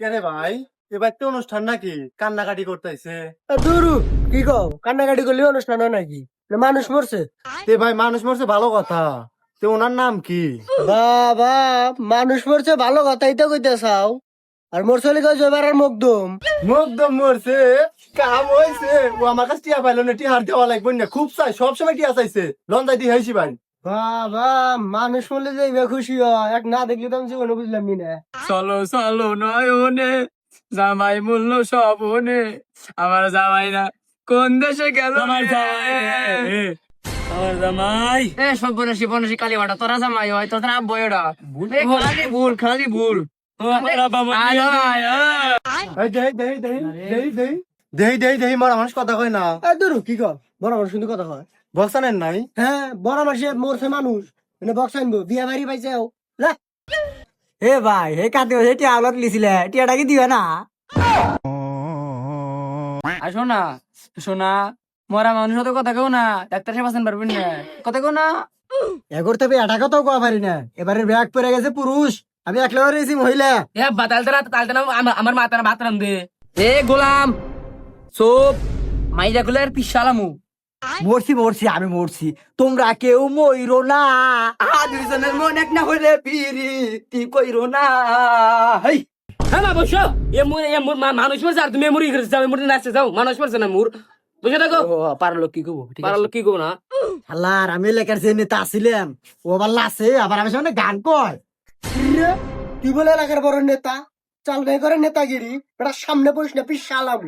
কেরে ভাই? এবার তো অনুষ্ঠান নাকি? কান্নাকাটি করতেছে। দুরু কি কও? কান্নাকাটি করলে অনুষ্ঠান হয় নাকি? মানুষ মরছে? তে ভাই মানুষ মরছে ভালো কথা। তে ওনার নাম কি? বাবা মানুষ মরছে ভালো কথাই তো কইতে চাও? আর মোর চলে গেছে এবার আর মুগ্ধম মুগ্ধম মরছে কাম হয়েছে ও আমার কাছে টিয়া পাইলো না টিয়া হার দেওয়া লাগবে না খুব চাই সবসময় টিয়া চাইছে। লঞ্চাই দিয়ে হয়েছি ভাই। বাবা মানুষ মরলে যাইবে খুশি হয়। এক না দেখলে তো আমি জীবনে বুঝলাম নি চলো চলো নয়নে জামাই মূল্য সবনে আমার জামাই না কোন দেশে গেল আমার জামাই। আমার জামাই। এ সর্বনাশী বনশী কালী বাটা তোরা জামাই হয় তোর ওটা এ, খালি ভুল খালি ভুল। আমার আব্বা দেহি দেহি দেহি মরা মানুষ কথা কয় না। এ দূর কি কর বড় মানুষ কিন্তু কথা কয়। বক্স আনেন নাই? হ্যাঁ বড় মানুষে মরছে মানুষ। মানে বক্স আনব বিয়া বাড়ি পাইছে হে ভাই হে কাতে হে টিয়া আউলত লিছিলে। টিয়াটা কি দিও না? আসো না শোনা মরা মানুষ তো কথা কেউ না। ডাক্তার সাহেব আছেন পারবেন না? কথা কেউ না। এগোর তবে এটা কথাও কয়া পারি না? এবারে ব্যাগ পড়ে গেছে পুরুষ আমি একলা রয়েছি মহিলা। এ বাতাল তারা তালতে আমার মাথা মাথা দে। এ গোলাম! সোপ মাইজা গুলো আর পিসালামু মরছি মরছি আমি মরছি। তোমরা কেউ মইরো না। আদুজনের মন এক না হইলে পিরি তি কইরো না। হেই। হ্যাঁ বসো। এ মুর এ মুর মানুষ মরছে আর তুমি মুড়ি করে যাও মুড়ি নাচতে যাও। মানুষ মরছে না মুর। বুঝে থাকো। পারল কি কব পারল কি কব না? আল্লাহর আমি এলাকার যে নেতা আসিলাম ও আবার লাসে আবার আমি সামনে গান কয়। তুই বলে এলাকার বড় নেতা? চাল নাই করে নেতাগিরি ওটা সামনে পড়িস না পিস সালাম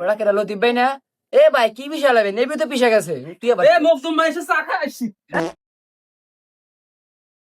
ওরা কেন লতিফ ভাই না? এ ভাই কি পিসা লাগবে নেবি তো পিসা গেছে তুই আবার এ মকদুম ভাই এসে চা খাইছি